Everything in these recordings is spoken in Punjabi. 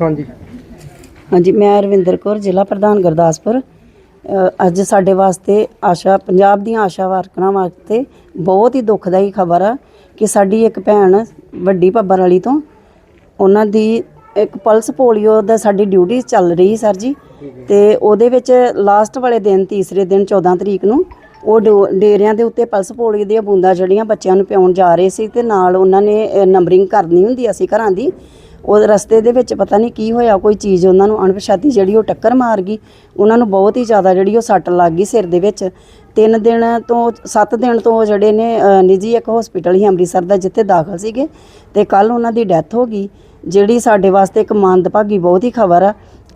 ਹਾਂਜੀ। ਹਾਂਜੀ ਮੈਂ ਰਵਿੰਦਰ ਕੌਰ ਜ਼ਿਲ੍ਹਾ ਪ੍ਰਧਾਨ ਗੁਰਦਾਸਪੁਰ। ਅ, ਅੱਜ ਸਾਡੇ ਵਾਸਤੇ ਆਸ਼ਾ ਪੰਜਾਬ ਦੀਆਂ ਆਸ਼ਾ ਵਰਕਰਾਂ ਵਾਸਤੇ ਬਹੁਤ ਹੀ ਦੁਖਦਾਈ ਖਬਰ ਆ ਕਿ ਸਾਡੀ ਇੱਕ ਭੈਣ ਵੱਡੀ ਭੱਬਰ ਵਾਲੀ ਤੋਂ ਉਹਨਾਂ ਦੀ ਇੱਕ ਪਲਸ ਪੋਲੀਓ ਦਾ ਸਾਡੀ ਡਿਊਟੀ ਚੱਲ ਰਹੀ ਸਰ ਜੀ। ਤੇ ਉਹਦੇ ਵਿੱਚ ਲਾਸਟ ਵਾਲੇ ਦਿਨ ਤੀਸਰੇ ਦਿਨ 14 ਤਰੀਕ ਨੂੰ ਉਹ ਡੋ- ਡੇਰਿਆਂ ਦੇ ਉੱਤੇ ਪਲਸ ਪੋਲੀਓ ਦੀਆਂ ਬੂੰਦਾਂ ਜਿਹੜੀਆਂ ਬੱਚਿਆਂ ਨੂੰ ਪਿਆਉਣ ਜਾ ਰਹੇ ਸੀ ਤੇ ਨਾਲ ਉਹਨਾਂ ਨੇ ਨੰਬਰਿੰਗ ਕਰਨੀ ਹੁੰਦੀ ਅਸੀਂ ਘਰਾਂ ਦੀ। ਉਹ ਰਸਤੇ ਦੇ ਵਿੱਚ ਪਤਾ ਨਹੀਂ ਕੀ ਹੋਇਆ, ਕੋਈ ਚੀਜ਼ ਉਹਨਾਂ ਨੂੰ ਅਣਪਛਾਤੀ ਜਿਹੜੀ ਉਹ ਟੱਕਰ ਮਾਰ ਗਈ। ਉਹਨਾਂ ਨੂੰ ਬਹੁਤ ਹੀ ਜ਼ਿਆਦਾ ਜਿਹੜੀ ਉਹ ਸੱਟ ਲੱਗ ਗਈ ਸਿਰ ਦੇ ਵਿੱਚ। ਤਿੰਨ ਦਿਨ ਤੋਂ, ਸੱਤ ਦਿਨ ਤੋਂ ਉਹ ਜਿਹੜੇ ਨੇ ਨਿੱਜੀ ਇੱਕ ਹਸਪੀਟਲ ਹੀ ਅੰਮ੍ਰਿਤਸਰ ਦਾ, ਜਿੱਥੇ ਦਾਖਲ ਸੀਗੇ। ਤੇ ਕੱਲ ਉਹਨਾਂ ਦੀ ਡੈਥ ਹੋ ਗਈ, ਜਿਹੜੀ ਸਾਡੇ ਵਾਸਤੇ ਇੱਕ ਮੰਦਭਾਗੀ ਬਹੁਤ ਹੀ ਖਬਰ ਆ।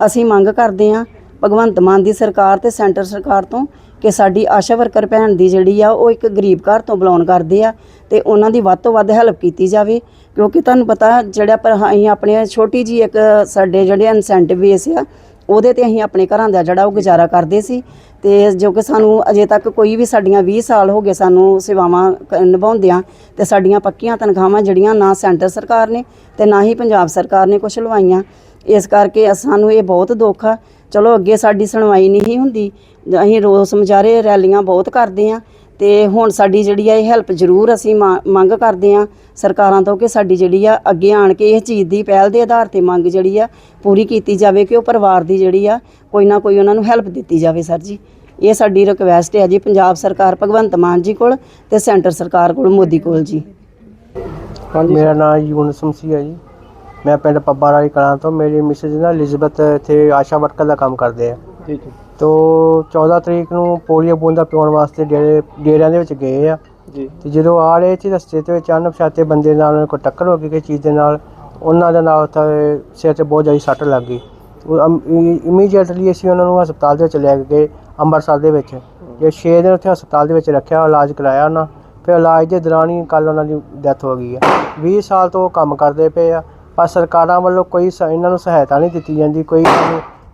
ਅਸੀਂ ਮੰਗ ਕਰਦੇ ਹਾਂ, ਭਗਵੰਤ ਮਾਨ ਦੀ ਸਰਕਾਰ ਤੇ ਸੈਂਟਰ ਸਰਕਾਰ ਤੋਂ ਕਿ ਸਾਡੀ ਆਸ਼ਾ ਵਰਕਰ ਭੈਣ ਦੀ ਜਿਹੜੀ ਆ, ਉਹ ਇੱਕ ਗਰੀਬ ਘਰ ਤੋਂ ਬਿਲੋਂਗ ਕਰਦੇ ਆ ਤੇ ਉਹਨਾਂ ਦੀ ਵੱਧ ਤੋਂ ਵੱਧ ਹੈਲਪ ਕੀਤੀ ਜਾਵੇ। ਕਿਉਂਕਿ ਤੁਹਾਨੂੰ ਪਤਾ ਜਿਹੜਾ ਪਰ ਅਸੀਂ ਆਪਣੇ ਛੋਟੀ ਜੀ ਇੱਕ ਸਾਡੇ ਜਿਹੜੇ ਇਨਸੈਂਟਿਵ ਬੇਸ ਆ, ਉਹਦੇ ਤੇ ਅਸੀਂ ਆਪਣੇ ਘਰਾਂ ਦਾ ਜਿਹੜਾ ਉਹ ਗੁਜ਼ਾਰਾ ਕਰਦੇ ਸੀ। ਤੇ ਜੋ ਕਿ ਸਾਨੂੰ ਅਜੇ ਤੱਕ ਕੋਈ ਵੀ ਸਾਡੀਆਂ 20 ਸਾਲ ਹੋ ਗਏ ਸਾਨੂੰ ਸੇਵਾਵਾਂ ਕ- ਨਿਭਾਉਂਦਿਆਂ ਤੇ ਸਾਡੀਆਂ ਪੱਕੀਆਂ ਤਨਖਾਹਾਂ ਜਿਹੜੀਆਂ ਨਾ ਸੈਂਟਰ ਸਰਕਾਰ ਨੇ ਤੇ ਨਾ ਹੀ ਪੰਜਾਬ ਸਰਕਾਰ ਨੇ ਕੁਝ ਲਵਾਈਆਂ। ਇਸ ਕਰਕੇ ਸਾਨੂੰ ਇਹ ਬਹੁਤ ਦੁੱਖ ਆ ਚਲੋ ਅੱਗੇ ਸਾਡੀ ਸੁਣਵਾਈ ਨਹੀਂ ਹੁੰਦੀ। ਅਸੀਂ ਰੋਸ ਮੁਜ਼ਾਹਰੇ ਰੈਲੀਆਂ ਬਹੁਤ ਕਰਦੇ ਆ ਤੇ ਹੁਣ ਸਾਡੀ ਜਿਹੜੀ ਆ ਇਹ ਹੈਲਪ ਜ਼ਰੂਰ ਅਸੀਂ ਮੰਗ ਕਰਦੇ ਆ ਸਰਕਾਰਾਂ ਤੋਂ ਕਿ ਸਾਡੀ ਜਿਹੜੀ ਆ ਅੱਗੇ ਆਣ ਕੇ ਇਸ ਚੀਜ਼ ਦੀ ਪਹਿਲ ਦੇ ਆਧਾਰ ਤੇ ਮੰਗ ਜਿਹੜੀ ਆ ਪੂਰੀ ਕੀਤੀ ਜਾਵੇ ਕਿ ਉਹ ਪਰਿਵਾਰ ਦੀ ਜਿਹੜੀ ਆ ਕੋਈ ਨਾ ਕੋਈ ਉਹਨਾਂ ਨੂੰ ਹੈਲਪ ਦਿੱਤੀ ਜਾਵੇ ਸਰ ਜੀ। ਇਹ ਸਾਡੀ ਰਿਕਵੈਸਟ ਹੈ ਜੀ ਪੰਜਾਬ ਸਰਕਾਰ ਭਗਵੰਤ ਮਾਨ ਜੀ ਕੋਲ ਤੇ ਸੈਂਟਰ ਸਰਕਾਰ ਕੋਲ ਮੋਦੀ ਕੋਲ ਜੀ। ਹਾਂਜੀ ਮੇਰਾ ਨਾਮ ਯੂਨਸ ਮਸੀਹ ਹੈ ਜੀ। ਮੈਂ ਪਿੰਡ ਪੱਬਾ ਵਾਲੀ ਕਲਾਂ ਤੋਂ ਮੇਰੀ ਮਿਸਿਸ ਨਾ ਐਲਿਜ਼ਬeth ਇੱਥੇ ਆਸ਼ਾ ਵਰਕਰ ਦਾ ਕੰਮ ਕਰਦੇ ਆ। ਜੀ ਤੋਂ 14 ਤਰੀਕ ਨੂੰ ਪੋਲੀਓ ਬੂੰਦਾਂ ਪਿਉਣ ਵਾਸਤੇ ਡੇਰੇ ਡੇਰਿਆਂ ਦੇ ਵਿੱਚ ਗਏ ਆ। ਜੀ। ਤੇ ਜਦੋਂ ਆ ਰਹੇ ਸੀ ਰਸਤੇ ਦੇ ਵਿੱਚ ਅਣਪਛਾਤੇ ਬੰਦੇ ਨਾਲ ਉਹਨਾਂ ਕੋਲ ਟੱਕਰ ਹੋ ਗਈ ਕਿਸੇ ਚੀਜ਼ ਦੇ ਨਾਲ ਉਹਨਾਂ ਦੇ ਨਾਲ ਉੱਥੇ ਸਿਰ 'ਤੇ ਬਹੁਤ ਜ਼ਿਆਦਾ ਸੱਟ ਲੱਗ ਗਈ। ਇਮੀਡੀਏਟਲੀ ਅਸੀਂ ਉਹਨਾਂ ਨੂੰ ਹਸਪਤਾਲ ਦੇ ਵਿੱਚ ਲੈ ਗਏ ਅੰਮ੍ਰਿਤਸਰ ਦੇ ਵਿੱਚ। ਜੇ 6 ਦਿਨ ਉੱਥੇ ਹਸਪਤਾਲ ਦੇ ਵਿੱਚ ਰੱਖਿਆ ਇਲਾਜ ਕਰਾਇਆ ਉਹਨਾਂ ਫਿਰ ਇਲਾਜ ਦੇ ਦੌਰਾਨ ਹੀ ਕੱਲ ਉਹਨਾਂ ਦੀ ਡੈਥ ਹੋ ਗਈ ਹੈ 20 ਸਾਲ ਤੋਂ ਉਹ ਕੰਮ ਕਰਦੇ ਪਏ ਆ। ਪਰ ਸਰਕਾਰਾਂ ਵੱਲੋਂ ਕੋਈ ਸ- ਇਹਨਾਂ ਨੂੰ ਸਹਾਇਤਾ ਨਹੀਂ ਦਿੱਤੀ ਜਾਂਦੀ, ਕੋਈ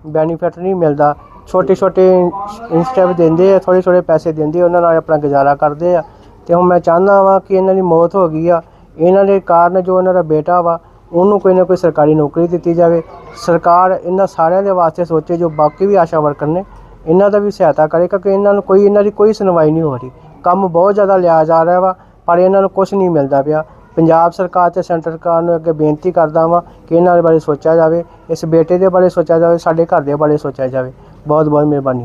ਬੈਨੀਫਿਟ ਨਹੀਂ ਮਿਲਦਾ। ਛੋਟੇ ਛੋਟੇ ਇੰਸਟੈਪ ਦਿੰਦੇ ਆ ਥੋੜੇ ਥੋੜੇ ਪੈਸੇ ਦਿੰਦੇ ਉਹਨਾਂ ਨਾਲ ਆਪਣਾ ਗੁਜ਼ਾਰਾ ਕਰਦੇ ਆ। ਤੇ ਹੁਣ ਮੈਂ ਚਾਹੁੰਦਾ ਵਾਂ ਕਿ ਇਹਨਾਂ ਦੀ ਮੌਤ ਹੋ ਗਈ ਆ। ਇਹਨਾਂ ਦੇ ਕਾਰਨ ਜੋ ਇਹਨਾਂ ਦਾ ਬੇਟਾ ਵਾ, ਉਹਨੂੰ ਕੋਈ ਨਾ ਕੋਈ ਸਰਕਾਰੀ ਨੌਕਰੀ ਦਿੱਤੀ ਜਾਵੇ। ਸਰਕਾਰ ਇਹਨਾਂ ਸਾਰਿਆਂ ਦੇ ਵਾਸਤੇ ਸੋਚੇ ਜੋ ਬਾਕੀ ਵੀ ਆਸ਼ਾ ਵਰਕਰ ਨੇ, ਇਹਨਾਂ ਦਾ ਵੀ ਸਹਾਇਤਾ ਕਰੇ, ਕਿਉਂਕਿ ਇਹਨਾਂ ਨੂੰ ਕੋਈ, ਇਹਨਾਂ ਦੀ ਕੋਈ ਸੁਣਵਾਈ ਨਹੀਂ ਹੋ ਰਹੀ। ਕੰਮ ਬਹੁਤ ਜ਼ਿਆਦਾ ਲਿਆ ਜਾ ਰਿਹਾ ਵਾ, ਪਰ ਇਹਨਾਂ ਨੂੰ ਕੁਝ ਨਹੀਂ ਮਿਲਦਾ ਪਿਆ। ਪੰਜਾਬ ਸਰਕਾਰ ਤੇ ਸੈਂਟਰ ਸਰਕਾਰ ਨੂੰ ਅੱਗੇ ਬੇਨਤੀ ਕਰਦਾ ਵਾਂ ਕਿ ਇਹਨਾਂ ਦੇ ਬਾਰੇ ਸੋਚਿਆ ਜਾਵੇ, ਇਸ ਬੇਟੇ ਦੇ ਬਾਰੇ ਸੋਚਿਆ ਜਾਵੇ, ਸਾਡੇ ਘਰ ਦੇ ਬਾਰੇ ਸੋਚਿਆ ਜਾਵੇ। ਬਹੁਤ ਬਹੁਤ ਮਿਹਰਬਾਨੀ ਹੋਵੇ